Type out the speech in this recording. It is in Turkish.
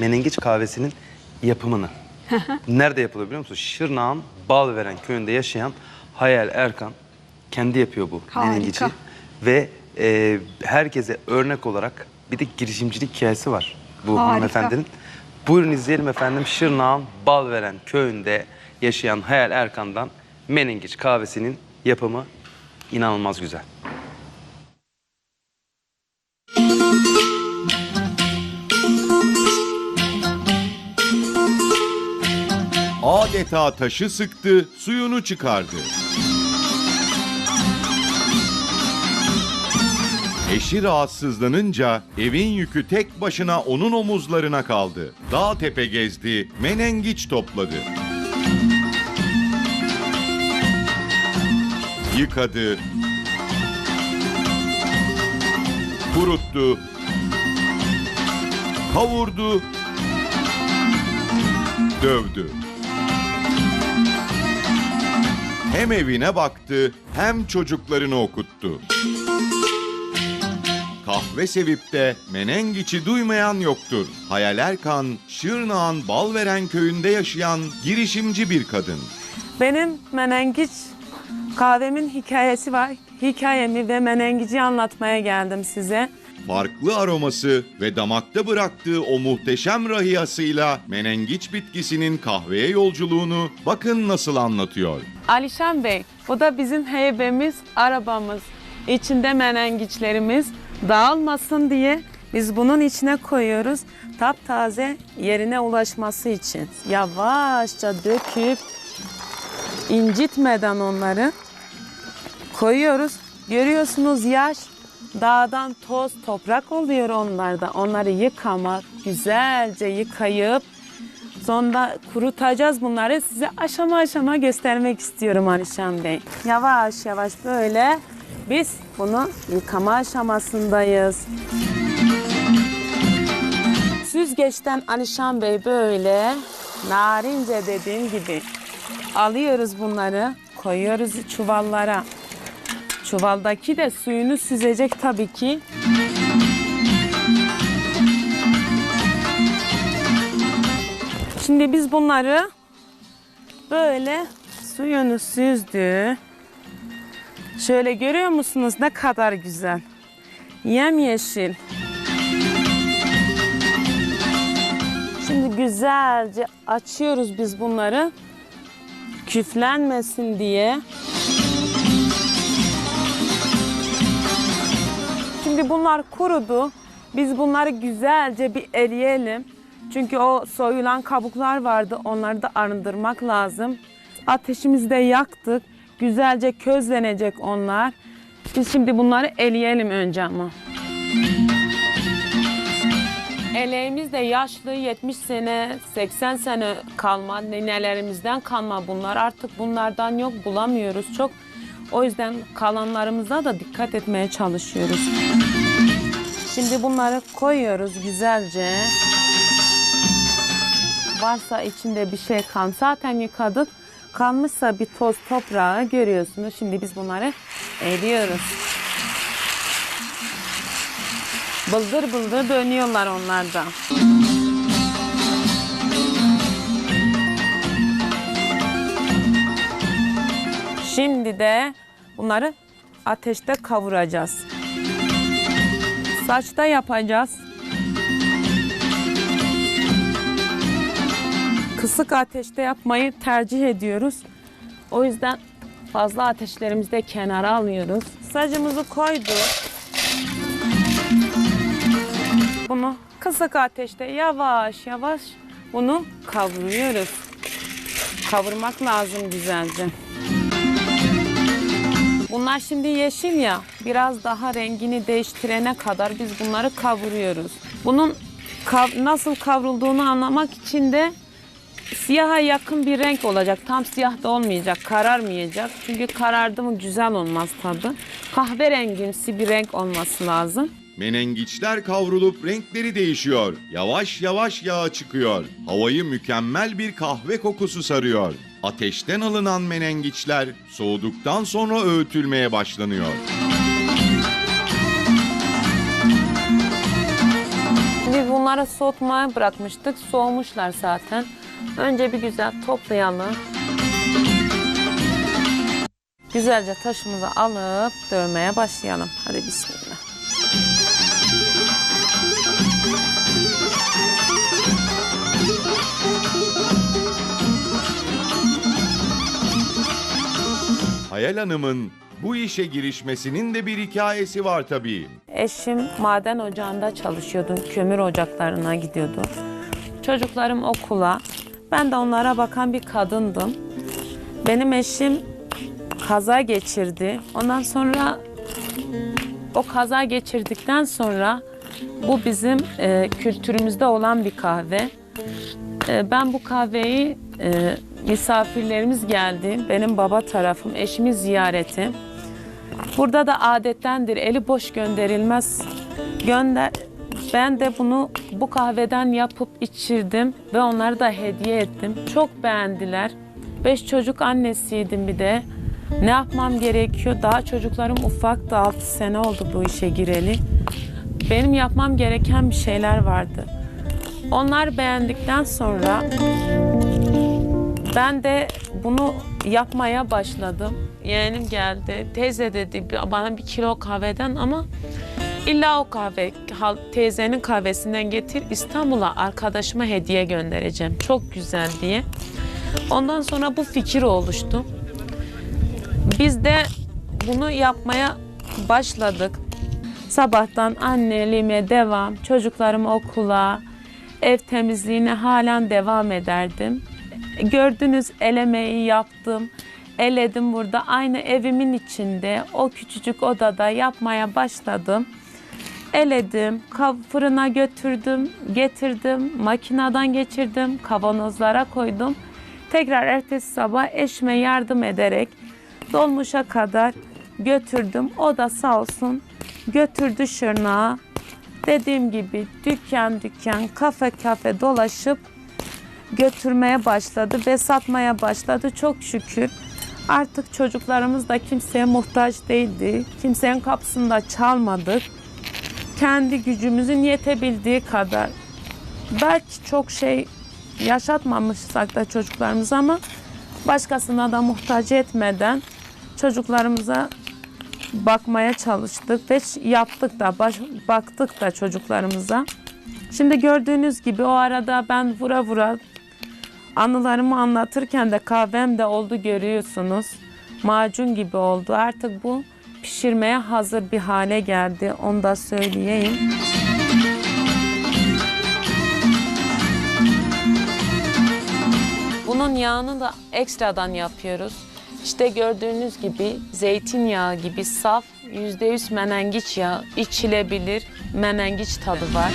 menengiç kahvesinin yapımını. Nerede yapılıyor biliyor musun? Şırnak'ın Balveren köyünde yaşayan Hayal Erkan kendi yapıyor bu Harika. menengiçi. Ve e, herkese örnek olarak bir de girişimcilik hikayesi var bu Harika. hanımefendinin. Buyurun izleyelim efendim Şırnak'ın Balveren köyünde yaşayan Hayal Erkan'dan menengiç kahvesinin yapımı inanılmaz güzel. Adeta taşı sıktı, suyunu çıkardı. Eşi rahatsızlanınca evin yükü tek başına onun omuzlarına kaldı. Dağ tepe gezdi, menengiç topladı. Yıkadı. Kuruttu. Kavurdu. Dövdü. Hem evine baktı hem çocuklarını okuttu. Kahve sevip de menengiçi duymayan yoktur. Hayal Erkan, Şırnak'ın Balveren köyünde yaşayan girişimci bir kadın. Benim menengiç kahvemin hikayesi var. Hikayemi ve menengici anlatmaya geldim size. Farklı aroması ve damakta bıraktığı o muhteşem rahiyasıyla menengiç bitkisinin kahveye yolculuğunu bakın nasıl anlatıyor. Alişan Bey, bu da bizim heybemiz, arabamız. İçinde menengiçlerimiz dağılmasın diye biz bunun içine koyuyoruz. Taptaze yerine ulaşması için. Yavaşça döküp incitmeden onları koyuyoruz. Görüyorsunuz yaş dağdan toz toprak oluyor onlarda. Onları yıkamak, güzelce yıkayıp Sonra kurutacağız bunları. Size aşama aşama göstermek istiyorum Alişan Bey. Yavaş yavaş böyle biz bunu yıkama aşamasındayız. Süzgeçten Alişan Bey böyle narince dediğim gibi alıyoruz bunları, koyuyoruz çuvallara. Çuvaldaki de suyunu süzecek tabii ki. Şimdi biz bunları böyle suyunu süzdü. Şöyle görüyor musunuz ne kadar güzel. Yemyeşil. Şimdi güzelce açıyoruz biz bunları. Küflenmesin diye. Şimdi bunlar kurudu. Biz bunları güzelce bir eleyelim. Çünkü o soyulan kabuklar vardı. Onları da arındırmak lazım. Ateşimizi de yaktık. Güzelce közlenecek onlar. Biz şimdi bunları eleyelim önce ama. Eleğimiz de yaşlı 70 sene, 80 sene kalma, ninelerimizden kalma bunlar. Artık bunlardan yok bulamıyoruz çok. O yüzden kalanlarımıza da dikkat etmeye çalışıyoruz. Şimdi bunları koyuyoruz güzelce. Varsa içinde bir şey kan zaten yıkadık. Kalmışsa bir toz toprağı görüyorsunuz. Şimdi biz bunları eriyoruz. Bıldır bıldır dönüyorlar onlar da. Şimdi de bunları ateşte kavuracağız. Saçta yapacağız. Kısık ateşte yapmayı tercih ediyoruz. O yüzden fazla ateşlerimizi de kenara alıyoruz. Sacımızı koyduk. Bunu kısık ateşte yavaş yavaş bunu kavuruyoruz. Kavurmak lazım güzelce. Bunlar şimdi yeşil ya, biraz daha rengini değiştirene kadar biz bunları kavuruyoruz. Bunun kav- nasıl kavrulduğunu anlamak için de siyaha yakın bir renk olacak. Tam siyah da olmayacak, kararmayacak. Çünkü karardı mı güzel olmaz tadı. Kahverengimsi bir renk olması lazım. Menengiçler kavrulup renkleri değişiyor. Yavaş yavaş yağa çıkıyor. Havayı mükemmel bir kahve kokusu sarıyor. Ateşten alınan menengiçler soğuduktan sonra öğütülmeye başlanıyor. Şimdi bunlar Bunları soğutmaya bırakmıştık. Soğumuşlar zaten. Önce bir güzel toplayalım. Güzelce taşımızı alıp dövmeye başlayalım. Hadi bismillah. Hayal Hanım'ın bu işe girişmesinin de bir hikayesi var tabii. Eşim maden ocağında çalışıyordu. Kömür ocaklarına gidiyordu. Çocuklarım okula. Ben de onlara bakan bir kadındım. Benim eşim kaza geçirdi. Ondan sonra o kaza geçirdikten sonra bu bizim e, kültürümüzde olan bir kahve. E, ben bu kahveyi e, misafirlerimiz geldi. Benim baba tarafım, eşimi ziyareti. Burada da adettendir eli boş gönderilmez. Gönder ben de bunu bu kahveden yapıp içirdim ve onları da hediye ettim. Çok beğendiler. Beş çocuk annesiydim bir de. Ne yapmam gerekiyor? Daha çocuklarım ufaktı. 6 sene oldu bu işe gireli. Benim yapmam gereken bir şeyler vardı. Onlar beğendikten sonra ben de bunu yapmaya başladım. Yeğenim geldi. Teyze dedi bana bir kilo kahveden ama illa o kahve teyzenin kahvesinden getir İstanbul'a arkadaşıma hediye göndereceğim. Çok güzel diye. Ondan sonra bu fikir oluştu. Biz de bunu yapmaya başladık. Sabahtan anneliğime devam, çocuklarım okula, ev temizliğine halen devam ederdim. Gördünüz el emeği yaptım. Eledim burada aynı evimin içinde o küçücük odada yapmaya başladım. Eledim, fırına götürdüm, getirdim, makineden geçirdim, kavanozlara koydum. Tekrar ertesi sabah eşime yardım ederek dolmuşa kadar götürdüm. O da sağ olsun götürdü şırnağa. Dediğim gibi dükkan dükkan, kafe kafe dolaşıp götürmeye başladı ve satmaya başladı. Çok şükür artık çocuklarımız da kimseye muhtaç değildi. Kimsenin kapısında çalmadık. Kendi gücümüzün yetebildiği kadar. Belki çok şey yaşatmamışsak da çocuklarımız ama başkasına da muhtaç etmeden çocuklarımıza bakmaya çalıştık ve yaptık da baş- baktık da çocuklarımıza. Şimdi gördüğünüz gibi o arada ben vura vura anılarımı anlatırken de kahvem de oldu görüyorsunuz. Macun gibi oldu. Artık bu pişirmeye hazır bir hale geldi. Onu da söyleyeyim. Bunun yağını da ekstradan yapıyoruz. İşte gördüğünüz gibi zeytinyağı gibi saf %100 menengiç yağı içilebilir menengiç tadı var.